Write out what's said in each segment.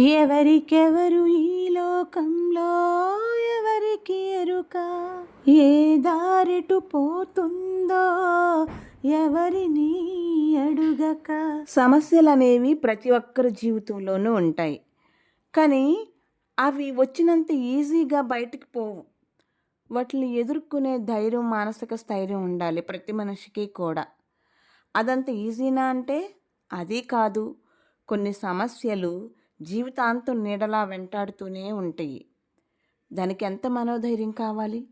ఎవరికెవరు ఈ లోకంలో? ఎవరికి ఎరుక? ఏ దారిటు పోతుందో? ఎవరిని అడుగక? సమస్యలు అనేవి ప్రతి ఒక్కరి జీవితంలోనూ ఉంటాయి. కానీ అవి వచ్చినంత ఈజీగా బయటికి పోవు. వాటిని ఎదుర్కొనే ధైర్యం మానసిక స్థైర్యం ఉండాలి ప్రతి మనిషికి కూడా. అదంత ఈజీనా అంటే? అది కాదు. కొన్ని సమస్యలు జీవితాంతం నీడలా వెంటాడుతూనే ఉంటాయి. దానికి ఎంత మనోధైర్యం కావాలి?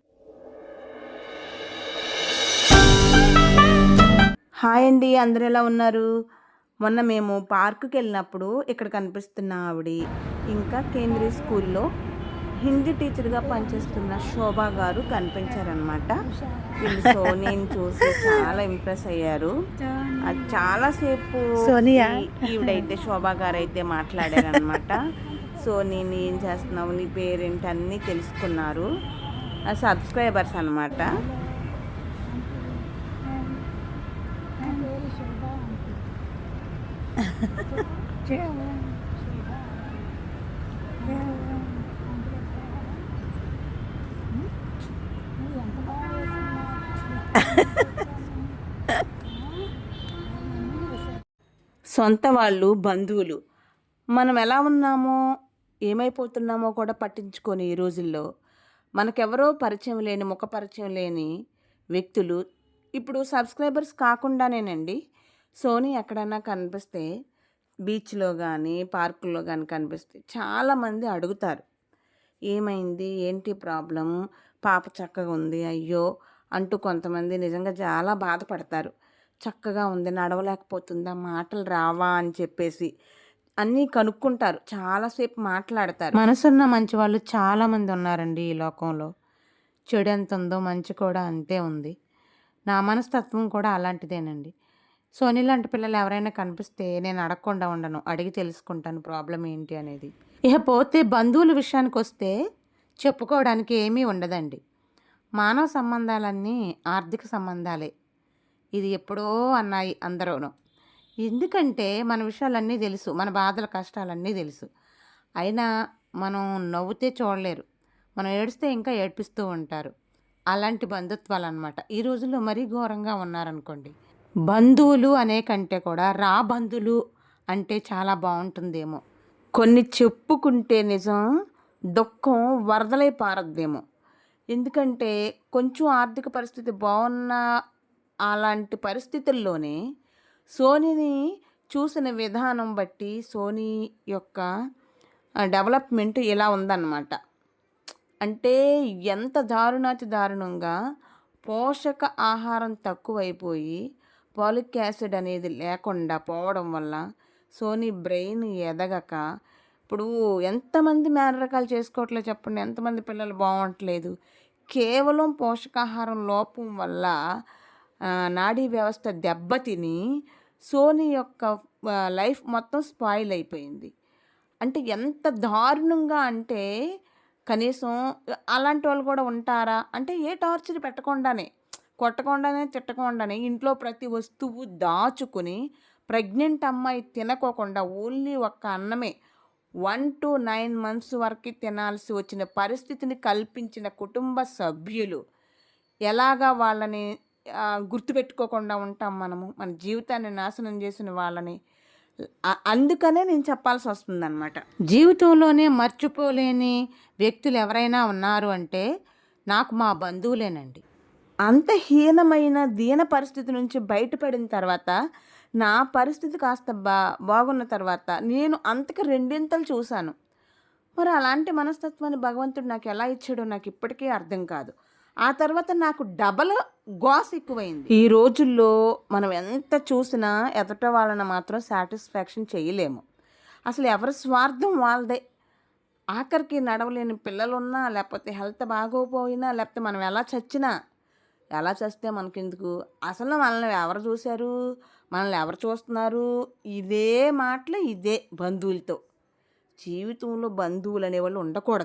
హాయ్ అండి అందరు ఎలా ఉన్నారు? మొన్న మేము పార్కుకి వెళ్ళినప్పుడు ఇక్కడ కనిపిస్తున్న ఆవిడ ఇంకా కేంద్రీయ స్కూల్లో హిందీ టీచర్గా పనిచేస్తున్న శోభా గారు కనిపించారనమాట వీళ్ళు సోనీని చూసి చాలా ఇంప్రెస్ అయ్యారు. అది చాలాసేపు సోనియా? ఈవిడైతే శోభా గారు అయితే మాట్లాడారనమాట సో నేను ఏం చేస్తున్నావు? నీ పేరేంటి? అన్నీ తెలుసుకున్నారు. సబ్స్క్రైబర్స్ అనమాట సొంత వాళ్ళు బంధువులు మనం ఎలా ఉన్నామో ఏమైపోతున్నామో కూడా పట్టించుకొని ఈ రోజుల్లో మనకెవరో పరిచయం లేని ముఖ పరిచయం లేని వ్యక్తులు ఇప్పుడు సబ్స్క్రైబర్స్ కాకుండానేనండి. సోనీ ఎక్కడైనా కనిపిస్తే బీచ్లో కానీ పార్కుల్లో కానీ కనిపిస్తే చాలామంది అడుగుతారు. ఏమైంది? ఏంటి ప్రాబ్లం పాప చక్కగా ఉంది. అయ్యో! అంటూ కొంతమంది నిజంగా చాలా బాధపడతారు. చక్కగా ఉంది నడవలేకపోతుందా మాటలు రావా అని చెప్పేసి అన్నీ కనుక్కుంటారు. చాలాసేపు మాట్లాడతారు. మనసున్న మంచి వాళ్ళు చాలామంది ఉన్నారండి ఈ లోకంలో. చెడు ఎంత ఉందో మంచి కూడా అంతే ఉంది. నా మనస్తత్వం కూడా అలాంటిదేనండి. సోనీ లాంటి పిల్లలు ఎవరైనా కనిపిస్తే నేను అడగకుండా ఉండను అడిగి తెలుసుకుంటాను ప్రాబ్లం ఏంటి అనేది. ఇక పోతే బంధువుల విషయానికి వస్తే చెప్పుకోవడానికి ఏమీ ఉండదండి. మానవ సంబంధాలన్నీ ఆర్థిక సంబంధాలే. ఇది ఎప్పుడో అన్నాయి అందరూను. ఎందుకంటే మన విషయాలన్నీ తెలుసు మన బాధల కష్టాలన్నీ తెలుసు. అయినా మనం నవ్వుతే చూడలేరు. మనం ఏడిస్తే ఇంకా ఏడ్పిస్తూ ఉంటారు. అలాంటి బంధుత్వాలు అనమాట ఈ రోజుల్లో మరీ ఘోరంగా ఉన్నారనుకోండి. బంధువులు అనే కంటే కూడా రా బంధువులు అంటే చాలా బాగుంటుందేమో. కొన్ని చెప్పుకుంటే నిజం దుఃఖం వరదలై పారద్దేమో. ఎందుకంటే కొంచెం ఆర్థిక పరిస్థితి బాగున్న అలాంటి పరిస్థితుల్లోనే సోనీని చూసిన విధానం బట్టి సోనీ యొక్క డెవలప్మెంట్ ఇలా ఉందన్నమాట. అంటే ఎంత దారుణాతి దారుణంగా పోషక ఆహారం తక్కువైపోయి పాలిక్ యాసిడ్ అనేది లేకుండా పోవడం వల్ల సోనీ బ్రెయిన్ ఎదగక ఇప్పుడు ఎంతమంది మేనరకాలు చేసుకోవట్లేదు చెప్పండి. ఎంతమంది పిల్లలు బాగుంటలేదు. కేవలం పోషకాహారం లోపం వల్ల నాడీ వ్యవస్థ దెబ్బతిని సోనీ యొక్క లైఫ్ మొత్తం స్పాయిల్ అయిపోయింది. అంటే ఎంత దారుణంగా అంటే కనీసం అలాంటి వాళ్ళు కూడా ఉంటారా? అంటే ఏ టార్చర్ పెట్టకుండానే కొట్టకుండానే తిట్టకుండానే ఇంట్లో ప్రతి వస్తువు దాచుకుని ప్రెగ్నెంట్ అమ్మాయి తినకోకుండా ఓన్లీ ఒక్క అన్నమే వన్ టు నైన్ మంత్స్ వరకు తినాల్సి వచ్చిన పరిస్థితిని కల్పించిన కుటుంబ సభ్యులు ఎలాగా వాళ్ళని గుర్తుపెట్టుకోకుండా ఉంటాం మనము? మన జీవితాన్ని నాశనం చేసిన వాళ్ళని. అందుకనే నేను చెప్పాల్సి వస్తుందన్నమాట. జీవితంలోనే మర్చిపోలేని వ్యక్తులు ఎవరైనా ఉన్నారు అంటే నాకు మా బంధువులేనండి. అంత హీనమైన దీన పరిస్థితి నుంచి బయటపడిన తర్వాత నా పరిస్థితి కాస్త బా బాగున్న తర్వాత నేను అంతకు రెండింతలు చూశాను. మరి అలాంటి మనస్తత్వాన్ని భగవంతుడు నాకు ఎలా ఇచ్చాడో నాకు ఇప్పటికీ అర్థం కాదు. ఆ తర్వాత నాకు డబల్ గాస్ ఎక్కువైంది. ఈ రోజుల్లో మనం ఎంత చూసినా ఎదుట వాళ్ళని మాత్రం సాటిస్ఫాక్షన్ చేయలేము. అసలు ఎవరి స్వార్థం వాళ్ళదే. ఆఖరికి నడవలేని పిల్లలున్నా లేకపోతే హెల్త్ బాగోపోయినా లేకపోతే మనం ఎలా చచ్చినా ఎలా చేస్తే మనకెందుకు? అసలు మనల్ని ఎవరు చూశారు? మనల్ని ఎవరు చూస్తున్నారు? ఇదే మాటలు ఇదే బంధువులతో. జీవితంలో బంధువులు అనేవాళ్ళు ఉండకూడదు.